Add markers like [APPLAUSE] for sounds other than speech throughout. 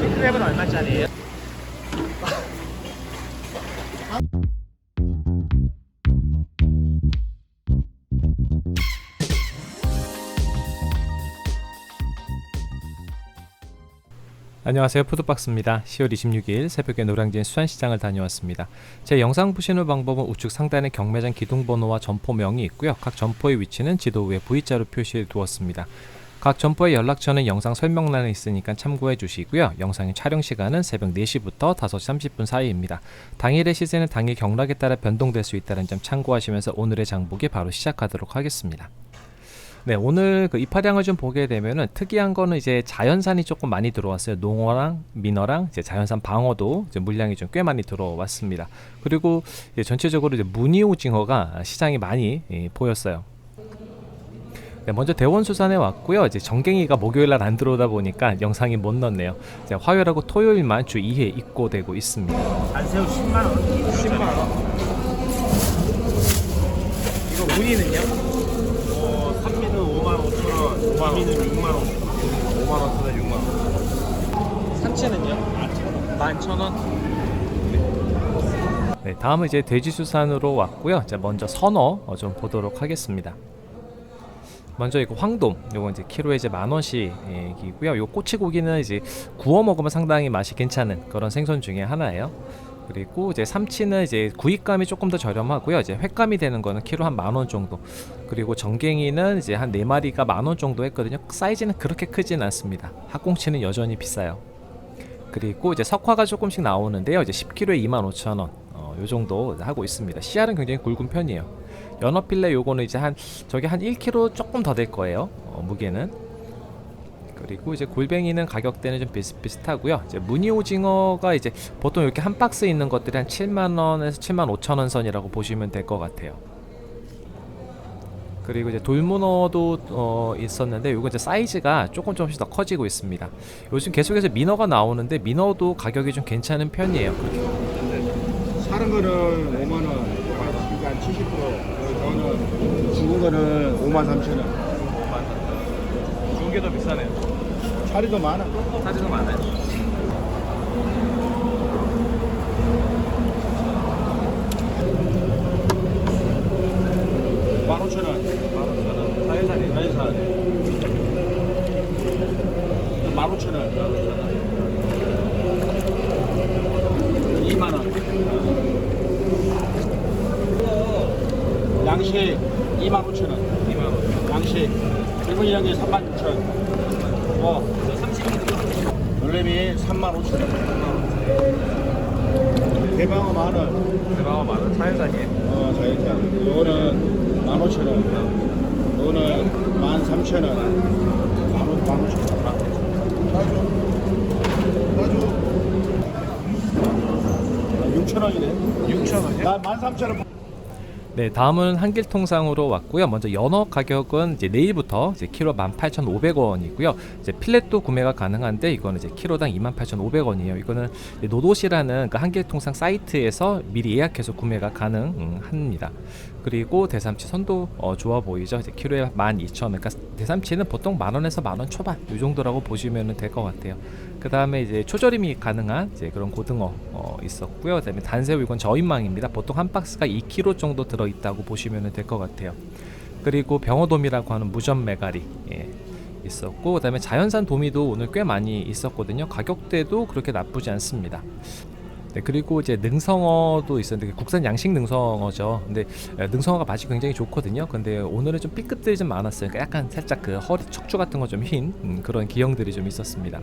킹크랩은 얼마짜리예요? 안녕하세요. 푸드박스입니다. 10월 26일 새벽에 노량진 수산시장을 다녀왔습니다. 제 영상 보시는 방법은 우측 상단에 경매장 기둥번호와 점포명이 있고요. 각 점포의 위치는 지도 위에 V자로 표시해 두었습니다. 각 점포의 연락처는 영상 설명란에 있으니까 참고해 주시고요. 영상의 촬영 시간은 새벽 4시부터 5시 30분 사이입니다. 당일의 시세는 당일 경락에 따라 변동될 수 있다는 점 참고하시면서 오늘의 장보기 바로 시작하도록 하겠습니다 네, 오늘 그 입하량을 좀 보게 되면은 특이한 거는 이제 자연산이 조금 많이 들어왔어요. 농어랑 민어랑 이제 자연산 방어도 이제 물량이 좀 꽤 많이 들어왔습니다. 그리고 이제 전체적으로 이제 무늬 오징어가 시장이 많이 예, 보였어요. 네, 먼저 대원수산에 왔고요. 이제 정갱이가 목요일 날 안 들어오다 보니까 영상이 못 넣었네요. 이제 화요일하고 토요일만 주 2회 입고되고 있습니다. 안새우 10만 원. 10만 원. 이거 무늬는요? 어, 산미는 5만 5천 원, 마미는 6만 원, 5만 원짜리 6만 원. 삼치는요? 11,000원. 네, 다음은 이제 돼지수산으로 왔고요. 자, 먼저 선어 어, 좀 보도록 하겠습니다. 먼저 이거 황돔, 요거 이제 키로에 이제 만 원씩이고요. 요 꼬치고기는 이제 구워 먹으면 상당히 맛이 괜찮은 그런 생선 중에 하나예요. 그리고 이제 삼치는 이제 구입감이 조금 더 저렴하고요. 이제 횟감이 되는 거는 키로 한 만 원 정도. 그리고 정갱이는 이제 한 네 마리가 만 원 정도 했거든요. 사이즈는 그렇게 크진 않습니다. 학꽁치는 여전히 비싸요. 그리고 이제 석화가 조금씩 나오는데요. 이제 10kg에 25,000원. 어, 요 정도 하고 있습니다. 씨알은 굉장히 굵은 편이에요. 연어필레 요거는 이제 한 저게 한 1kg 조금 더 될 거예요. 어, 무게는. 그리고 이제 골뱅이는 가격대는 좀 비슷비슷하고요. 이제 무늬 오징어가 이제 보통 이렇게 한 박스 있는 것들이 한 7만 원에서 7만 5천 원 선이라고 보시면 될 것 같아요. 그리고 이제 돌문어도 어, 있었는데 요거 이제 사이즈가 조금 조금씩 더 커지고 있습니다. 요즘 계속해서 민어가 나오는데 민어도 가격이 좀 괜찮은 편이에요. 사는 거는 5만 원, 그러니까 70%. 저는 죽은 거는 5만 3천 원. 좋은 게 더 비싸네요. 더 많아. 사진도 많아요. 만 5천 원. 만 5천 원. 자연산이 자연산. 만 5천 원. 2만 원. 양식 2만 5천 원. 2만 원. 양식. 일본 양이 3만 6천 원. 어. 놀래미 3만 5천 원. 대방어 만 원. 대방어 만 원. 자연산이에요. 어, 자연산. 요거는 15,000원. 요거는 13,000원. 15,000원. 나줘. 6,000원이네. 6,000원이요? 나 13,000원. 네, 다음은 한길통상으로 왔고요. 먼저 연어 가격은 이제 내일부터 이제 키로 18,500원이고요. 이제 필렛도 구매가 가능한데 이거는 이제 키로당 28,500원이에요. 이거는 노도시라는 그 한길통상 사이트에서 미리 예약해서 구매가 가능합니다. 그리고 대삼치 선도 어, 좋아 보이죠. 이제 키로에 12,000원. 그러니까 대삼치는 보통 만 원에서 만 원 초반 이 정도라고 보시면 될 것 같아요. 그 다음에 이제 초절임이 가능한 이제 그런 고등어 어, 있었고요. 그다음에 단새우 이건 저인망입니다. 보통 한 박스가 2kg 정도 들어 있다고 보시면 될 것 같아요. 그리고 병어돔이라고 하는 무전 메가리 예, 있었고 그다음에 자연산 도미도 오늘 꽤 많이 있었거든요. 가격대도 그렇게 나쁘지 않습니다. 네, 그리고 이제 능성어도 있었는데 국산 양식 능성어죠. 근데 에, 능성어가 맛이 굉장히 좋거든요. 근데 오늘은 좀 B급들이 좀 많았어요. 그러니까 약간 살짝 그 허리 척추 같은 거 좀흰 음, 그런 기형들이 좀 있었습니다.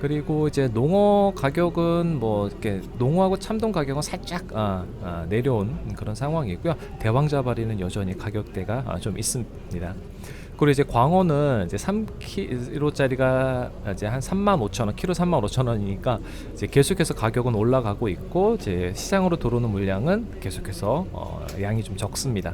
그리고 이제 농어 가격은 뭐 이렇게 농어하고 참돔 가격은 살짝 아, 아, 내려온 그런 상황이고요. 대왕자발이는 여전히 가격대가 아, 좀 있습니다. 그리고 이제 광어는 이제 3kg짜리가 이제 한 3만 5천 원, 키로 3만 5천 원이니까 이제 계속해서 가격은 올라가고 있고 이제 시장으로 들어오는 물량은 계속해서 어, 양이 좀 적습니다.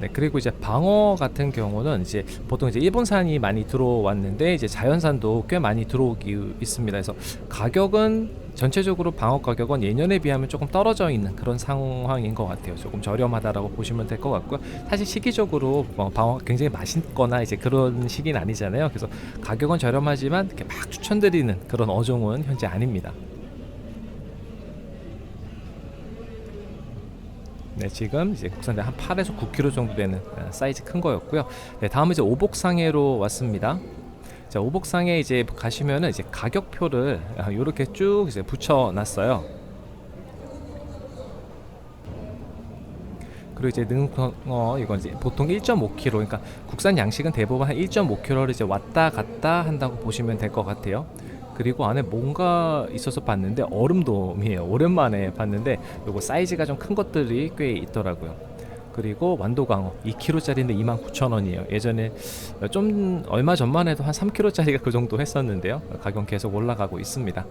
네, 그리고 이제 방어 같은 경우는 이제 보통 이제 일본산이 많이 들어왔는데 이제 자연산도 꽤 많이 들어오기 있습니다. 그래서 가격은 전체적으로 방어 가격은 예년에 비하면 조금 떨어져 있는 그런 상황인 것 같아요. 조금 저렴하다라고 보시면 될 것 같고요. 사실 시기적으로 뭐 방어 굉장히 맛있거나 이제 그런 시기는 아니잖아요. 그래서 가격은 저렴하지만 이렇게 막 추천드리는 그런 어종은 현재 아닙니다. 네, 지금 이제 국산대 한 8에서 9kg 정도 되는 어, 사이즈 큰 거였고요. 네, 다음은 이제 오복상해로 왔습니다. 자, 오복상에 이제 가시면은 이제 가격표를 이렇게 쭉 이제 붙여놨어요. 그리고 이제 능어 이건 이제 보통 1.5kg, 그러니까 국산 양식은 대부분 한 1.5kg를 이제 왔다 갔다 한다고 보시면 될 것 같아요. 그리고 안에 뭔가 있어서 봤는데 얼음돔이에요. 오랜만에 봤는데 요거 사이즈가 좀 큰 것들이 꽤 있더라고요. 그리고 완도광어 2kg짜리인데 29,000원이에요. 예전에 좀 얼마 전만 해도 한 3kg짜리가 그 정도 했었는데요. 가격 계속 올라가고 있습니다.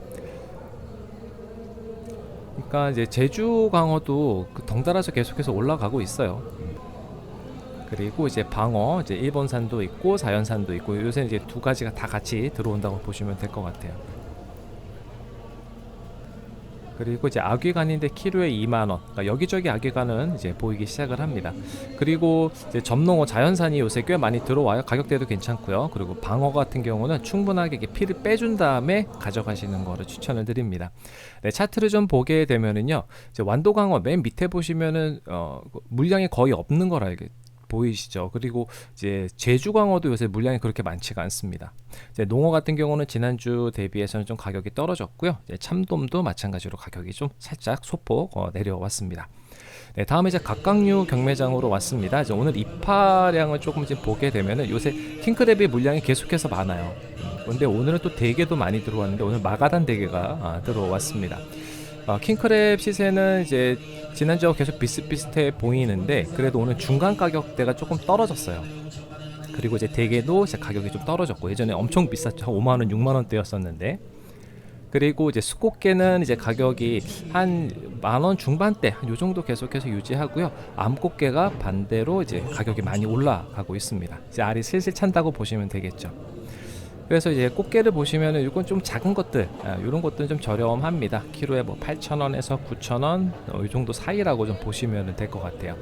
그러니까 이제 제주 광어도 그 덩달아서 계속해서 올라가고 있어요. 그리고 이제 방어, 이제 일본산도 있고 자연산도 있고 요새 이제 두 가지가 다 같이 들어온다고 보시면 될 것 같아요. 그리고 이제 아귀간인데 키로에 2만 원. 그러니까 여기저기 아귀간은 이제 보이기 시작을 합니다. 그리고 이제 점농어 자연산이 요새 꽤 많이 들어와요. 가격대도 괜찮고요. 그리고 방어 같은 경우는 충분하게 피를 빼준 다음에 가져가시는 거를 추천을 드립니다. 네, 차트를 좀 보게 되면은요. 이제 완도강어 맨 밑에 보시면은 어, 물량이 거의 없는 걸 알게 보이시죠? 그리고 이제 제주광어도 요새 물량이 그렇게 많지가 않습니다. 이제 농어 같은 경우는 지난주 대비해서는 좀 가격이 떨어졌고요. 이제 참돔도 마찬가지로 가격이 좀 살짝 소폭 어, 내려왔습니다. 네, 다음에 이제 각각류 경매장으로 왔습니다. 이제 오늘 입하량을 조금 이제 보게 되면은 요새 킹크랩의 물량이 계속해서 많아요. 음, 근데 오늘은 또 대게도 많이 들어왔는데 오늘 마가단 대게가 아, 들어왔습니다. 어, 킹크랩 시세는 이제 지난주와 계속 비슷비슷해 보이는데 그래도 오늘 중간 가격대가 조금 떨어졌어요. 그리고 이제 대게도 이제 가격이 좀 떨어졌고 예전에 엄청 비쌌죠. 한 5만 원, 6만 원대였었는데 그리고 이제 수꽃게는 이제 가격이 한 만 원 중반대 한 요 정도 계속해서 유지하고요. 암꽃게가 반대로 이제 가격이 많이 올라가고 있습니다. 이제 알이 슬슬 찬다고 보시면 되겠죠. 그래서 이제 꽃게를 보시면은 이건 좀 작은 것들 아, 이런 것들은 좀 저렴합니다. 키로에 뭐 8,000원에서 9,000원 어, 이 정도 사이라고 좀 보시면 될 것 같아요.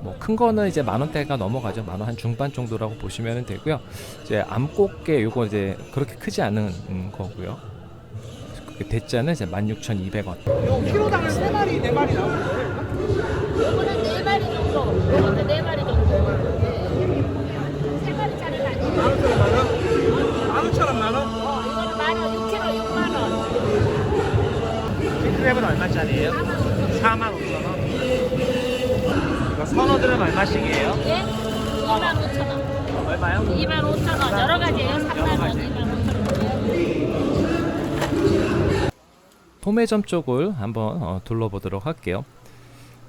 뭐 큰 거는 이제 만 원대가 넘어가죠. 만 원 한 중반 정도라고 보시면 되고요. 이제 암꽃게 요거 이제 그렇게 크지 않은 음, 거고요. 그 대짜는 이제 16,200원. 요 키로당 세 마리, 네 마리 나오는 거예요? 요거는 네 마리 정도, 요거는 네 마리 얼마짜리예요? 4만 5천 원. 이거 선어들은 얼마씩이에요? 예? 2만 5천 원. 얼마요? 2만 5천 원. 여러 가지예요. 3만 여러 원, 가지. 2만 5천 원. 소매점 쪽을 한번 어, 둘러보도록 할게요.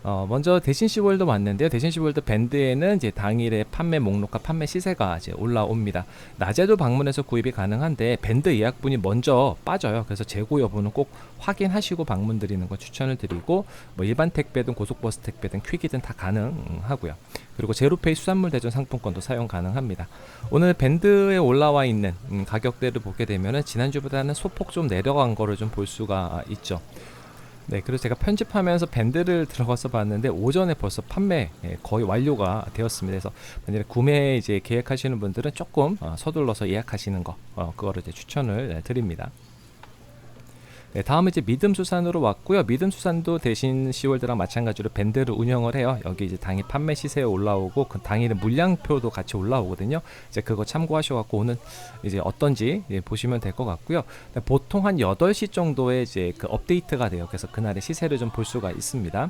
어, 먼저 대신 시 월드 왔는데요. 대신 시 월드 밴드에는 이제 당일의 판매 목록과 판매 시세가 이제 올라옵니다. 낮에도 방문해서 구입이 가능한데 밴드 예약분이 먼저 빠져요. 그래서 재고 여부는 꼭 확인하시고 방문 드리는 거 추천을 드리고 뭐 일반 택배든 고속버스 택배든 퀵이든 다 가능하고요. 그리고 제로페이 수산물 대전 상품권도 사용 가능합니다. 오늘 밴드에 올라와 있는 음, 가격대를 보게 되면은 지난주보다는 소폭 좀 내려간 거를 좀 볼 수가 있죠. 네, 그래서 제가 편집하면서 밴드를 들어가서 봤는데 오전에 벌써 판매 예, 거의 완료가 되었습니다. 그래서 만약에 구매 이제 계획하시는 분들은 조금 어, 서둘러서 예약하시는 거, 어, 그거를 이제 추천을 네, 드립니다. 네, 다음은 이제 믿음 수산으로 왔고요. 믿음 수산도 대신 시월드랑 마찬가지로 밴드를 운영을 해요. 여기 이제 당일 판매 시세에 올라오고 그 당일에 물량표도 같이 올라오거든요. 이제 그거 참고하셔갖고 오늘 이제 어떤지 예, 보시면 될 것 같고요. 네, 보통 한 8시 정도에 이제 그 업데이트가 돼요. 그래서 그날의 시세를 좀 볼 수가 있습니다.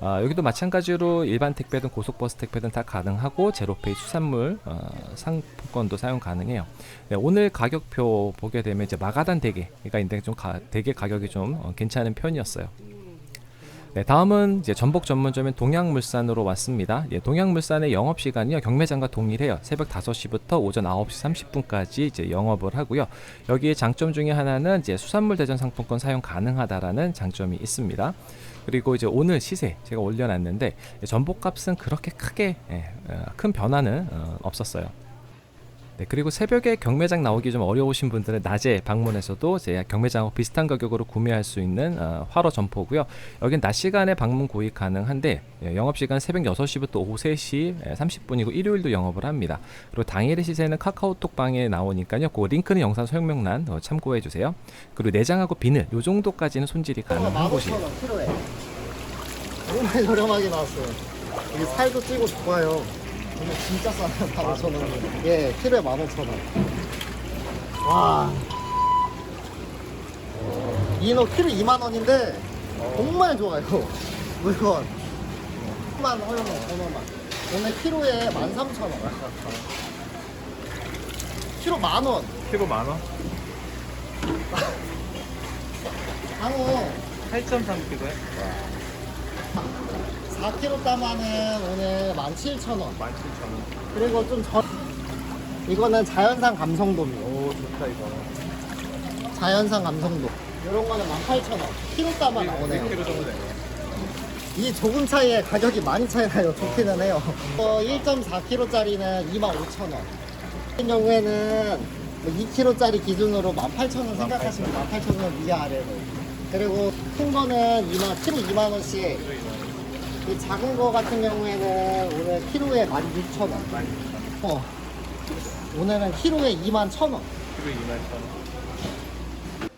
아, 여기도 마찬가지로 일반 택배든 고속버스 택배든 다 가능하고 제로페이 수산물 어, 상품권도 사용 가능해요. 네, 오늘 가격표 보게 되면 이제 마가단 대게가 있는데 좀 가, 대게 가격 이좀 어, 괜찮은 편이었어요. 네, 다음은 이제 전복 전문점인 동양물산으로 왔습니다. 예, 동양물산의 영업 시간이요 경매장과 동일해요. 새벽 5시부터 오전 9시 30분까지 이제 영업을 하고요. 여기에 장점 중에 하나는 이제 수산물 대전 상품권 사용 가능하다라는 장점이 있습니다. 그리고 이제 오늘 시세 제가 올려놨는데 전복값은 그렇게 크게 예, 어, 큰 변화는 어, 없었어요. 네, 그리고 새벽에 경매장 나오기 좀 어려우신 분들은 낮에 방문해서도 제 경매장하고 비슷한 가격으로 구매할 수 있는 어, 화로 점포고요. 여긴 낮 시간에 방문 구입 가능한데 예, 영업시간 새벽 6시부터 오후 3시 30분이고 일요일도 영업을 합니다. 그리고 당일의 시세는 카카오톡 방에 나오니까요. 그 링크는 영상 설명란 어, 참고해 주세요. 그리고 내장하고 비늘 요 정도까지는 손질이 가능한 곳이에요. 15,000원 필요해. 정말 저렴하게 나왔어요. 여기 살도 찌고 좋아요. 이거 진짜 싸요. 15,000원. 예, 키로에 15,000원. 와. 이노 키로 2만원인데 정말 좋아요. [LAUGHS] 물건. 10만 허용해, 번호만. 오늘 키로에 13,000원. 키로 만원. 키로 만 원? 방어 8.3kg에 [LAUGHS] 4kg 따면은 오늘 17,000원. 17,000원. 그리고 좀 전, 이거는 자연산 감성돔이요. 오 좋다 이거. 자연산 감성돔. 이런 거는 18,000원. 키로 따만 나오네요. 1kg 정도 되네. 이 조금 차이에 가격이 많이 차이 나요. 좋기는 해요. 어, 1.4kg짜리는 25,000원. 같은 경우에는 2kg짜리 기준으로 18,000원 생각하시면 18,000원 위아 아래로. 그리고 큰 거는 2만, 키로 2만원씩. 이 작은 거 같은 경우에는 오늘 키로에 16,000원. 어. 오늘은 키로에 21,000원. 키로 21,000원.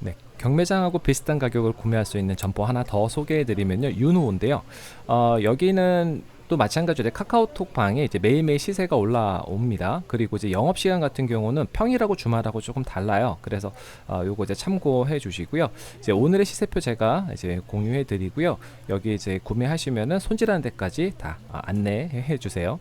네, 경매장하고 비슷한 가격을 구매할 수 있는 점포 하나 더 소개해드리면요, 윤호인데요. 어, 여기는 또 마찬가지로 카카오톡 방에 이제 매일매일 시세가 올라옵니다. 그리고 이제 영업 시간 같은 경우는 평일하고 주말하고 조금 달라요. 그래서 어, 요거 이제 참고해 주시고요. 이제 오늘의 시세표 제가 이제 공유해 드리고요. 여기 이제 구매하시면은 손질하는 데까지 다 아, 안내해 주세요.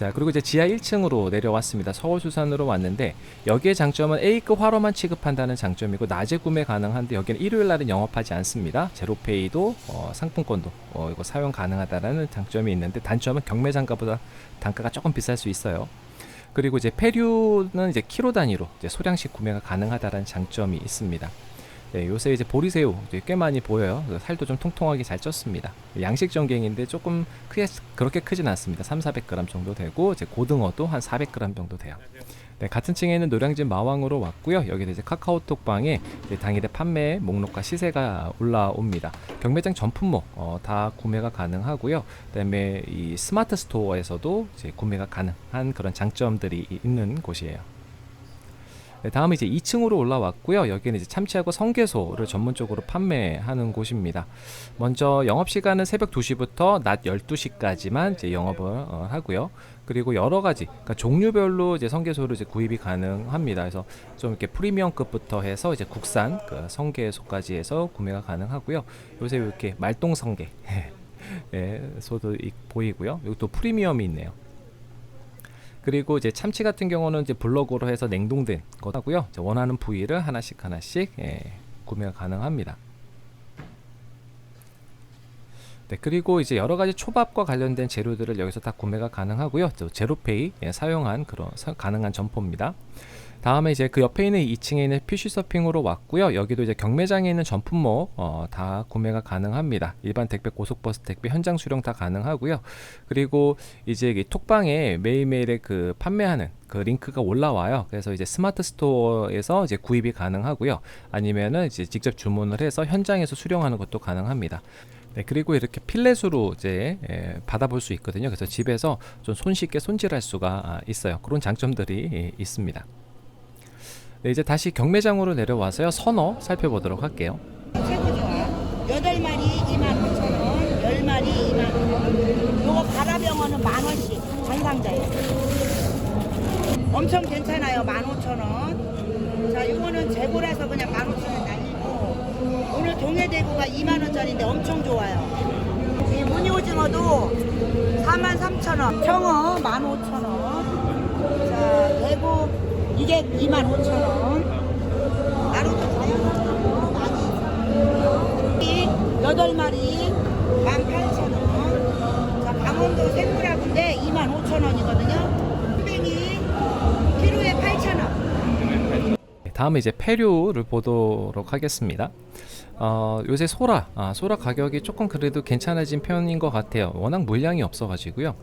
자 그리고 이제 지하 1층으로 내려왔습니다. 서울 수산으로 왔는데 여기의 장점은 A급 화로만 취급한다는 장점이고 낮에 구매 가능한데 여기는 일요일 날은 영업하지 않습니다. 제로페이도 어, 상품권도 어, 이거 사용 가능하다라는 장점이 있는데 단점은 경매장가보다 단가가 조금 비쌀 수 있어요. 그리고 이제 폐류는 이제 키로 단위로 이제 소량씩 구매가 가능하다는 장점이 있습니다. 네, 요새 이제 보리새우 꽤 많이 보여요. 살도 좀 통통하게 잘 쪘습니다. 양식 전갱인데 조금 크게 그렇게 크진 않습니다. 3, 400g 정도 되고 이제 고등어도 한 400g 정도 돼요. 네, 같은 층에 있는 노량진 마왕으로 왔고요. 여기는 이제 카카오톡 방에 이제 당일의 판매 목록과 시세가 올라옵니다. 경매장 전품목 어, 다 구매가 가능하고요. 그다음에 이 스마트 스토어에서도 이제 구매가 가능한 그런 장점들이 있는 곳이에요. 네, 다음은 이제 2층으로 올라왔고요. 여기는 이제 참치하고 성게소를 전문적으로 판매하는 곳입니다. 먼저 영업 시간은 새벽 2시부터 낮 12시까지만 이제 영업을 어, 하고요. 그리고 여러 가지 그러니까 종류별로 이제 성게소를 이제 구입이 가능합니다. 그래서 좀 이렇게 프리미엄급부터 해서 이제 국산 그 성게소까지 해서 구매가 가능하고요. 요새 이렇게 말똥 성게 [LAUGHS] 예, 소도 이- 보이고요. 여기 또 프리미엄이 있네요. 그리고 이제 참치 같은 경우는 이제 블럭으로 해서 냉동된 거고요. 원하는 부위를 하나씩 하나씩 예, 구매가 가능합니다. 네, 그리고 이제 여러 가지 초밥과 관련된 재료들을 여기서 다 구매가 가능하고요. 또 제로페이 예, 사용한 그런 사- 가능한 점포입니다. 다음에 이제 그 옆에 있는 2층에 있는 PC 서핑으로 왔고요. 여기도 이제 경매장에 있는 전품목 어, 다 구매가 가능합니다. 일반 택배, 고속버스 택배, 현장 수령 다 가능하고요. 그리고 이제 이 톡방에 매일매일의 그 판매하는 그 링크가 올라와요. 그래서 이제 스마트 스토어에서 이제 구입이 가능하고요. 아니면은 이제 직접 주문을 해서 현장에서 수령하는 것도 가능합니다. 네, 그리고 이렇게 필렛으로 이제 예, 받아볼 수 있거든요. 그래서 집에서 좀 손쉽게 손질할 수가 아, 있어요. 그런 장점들이 예, 있습니다. 네, 이제 다시 경매장으로 내려와서요. 선어 살펴보도록 할게요. 최고 좋아. 여덟 마리 2만 5천 원, 열 마리 2만 원. 요거 바라병어는 만 원씩 전상자예요. 엄청 괜찮아요. 만 오천 원. 자, 요거는 재고라서 그냥 만 오천 원 날리고 오늘 동해대구가 2만 원짜리인데 엄청 좋아요. 이 무늬 오징어도 4만 3천 원. 청어 만 오천 원. 자, 대구 이게 2만 5천 원. 나루도 자연스러워 많이 여덟 마리 18,000원. 자, 강원도 생물하고인데 25,000원이거든요. 다음에 이제 폐류를 보도록 하겠습니다. 어, 요새 소라, 아, 소라 가격이 조금 그래도 괜찮아진 편인 것 같아요. 워낙 물량이 없어가지고요.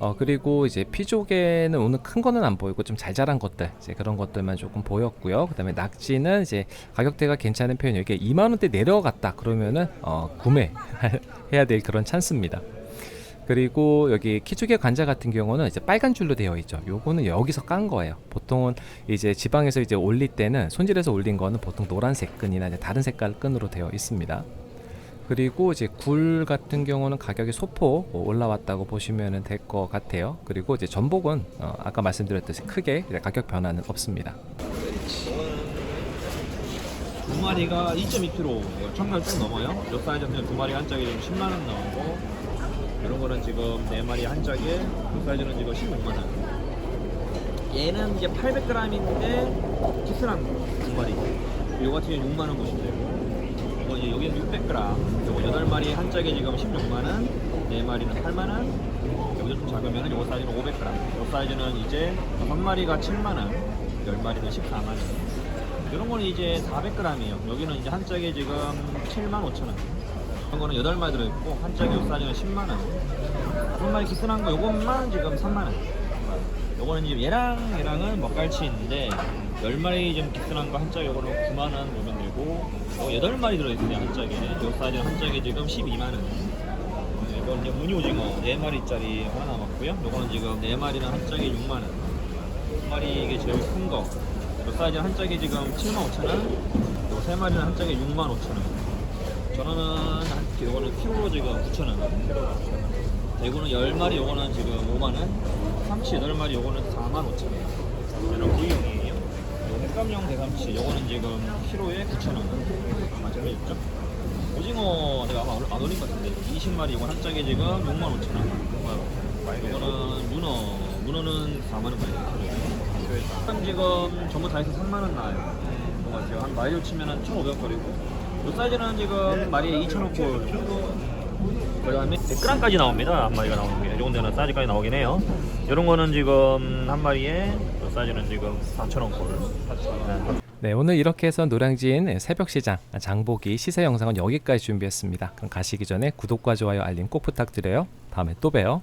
어, 그리고 이제 피조개는 오늘 큰 거는 안 보이고 좀 잘 자란 것들, 이제 그런 것들만 조금 보였고요. 그 다음에 낙지는 이제 가격대가 괜찮은 편이에요. 이게 2만 원대 내려갔다 그러면은 어, 구매 해야 될 그런 찬스입니다. 그리고 여기 키조개 관자 같은 경우는 이제 빨간 줄로 되어 있죠. 요거는 여기서 깐 거예요. 보통은 이제 지방에서 이제 올릴 때는 손질해서 올린 거는 보통 노란색 끈이나 이제 다른 색깔 끈으로 되어 있습니다. 그리고 이제 굴 같은 경우는 가격이 소폭 올라왔다고 보시면 될 것 같아요. 그리고 이제 전복은 어, 아까 말씀드렸듯이 크게 가격 변화는 없습니다. 두 마리가 2.2kg, 청달 좀 넘어요. 요 사이즈는 두 마리 한 지금 10만 원 나오고, 이런 거는 지금 네 마리 한 짝에 그 사이즈는 지금 16만 원. 얘는 이제 800g인데 키스랑 두 마리. 요 같은 경우 6만 원 보시면 되고, 이거 이제 여기는 600g. 요거 8마리 한 짝에 지금 16만 원, 네 마리는 8만 원. 여기서 좀 작으면 요거 사이즈는 500g. 요 사이즈는 이제 한 마리가 7만 원, 열 마리는 14만 원. 이런 거는 이제 400g이에요. 여기는 이제 한 짝에 지금 7만 5천 원. 이런 거는 8마리 들어있고, 한 짝에 요 사이즈는 10만 원. 한 마리 기스난 거 요것만 지금 3만 원. 요거는 지금 얘랑 얘랑은 먹갈치인데, 10마리 좀 기스난 거한 짝에 요거는 9만 원 보면 되고, 요 8마리 들어있어요, 한 짝에. 요 사이즈는 한 짝에 지금 12만 원. 네, 이건 이제 무늬 오징어 4마리짜리 하나 남았고요. 요거는 지금 4마리는 한 짝에 6만 원. 한 마리 이게 제일 큰 거. 요 사이즈 한 짝에 지금 7만 5천 원. 요세 마리는 한 짝에 6만 5천 원. 전어는 한 요거는 키로로 지금 9천 원. 대구는 10마리 요거는 지금 5만 원. 삼치 8마리 요거는 4만 5천 원. 얘는 구이용이에요. 요 횟감용 대삼치 요거는 지금 키로에 9천 원. 맞죠? 오징어 내가 아마 안 올린 것 같은데 20마리 이거 한 짝에 지금 6만 5천 원. 이거는 문어 문어는 4만 원 가요. 한 지금 전부 다 해서 3만 원 나와요. 것 같아요. 한 마리로 치면 은 1,500 거리고. 이 사이즈는 지금 마리에 2,000원 꼴. 그다음에 100g까지 나옵니다. 한 마리가 나오는 게. 이 정도는 사이즈까지 나오긴 해요. 이런 거는 지금 한 마리에 이 사이즈는 지금 4,000원 꼴. 네. 네, 오늘 이렇게 해서 노량진 새벽시장 장보기 시세 영상은 여기까지 준비했습니다. 그럼 가시기 전에 구독과 좋아요 알림 꼭 부탁드려요. 다음에 또 봬요.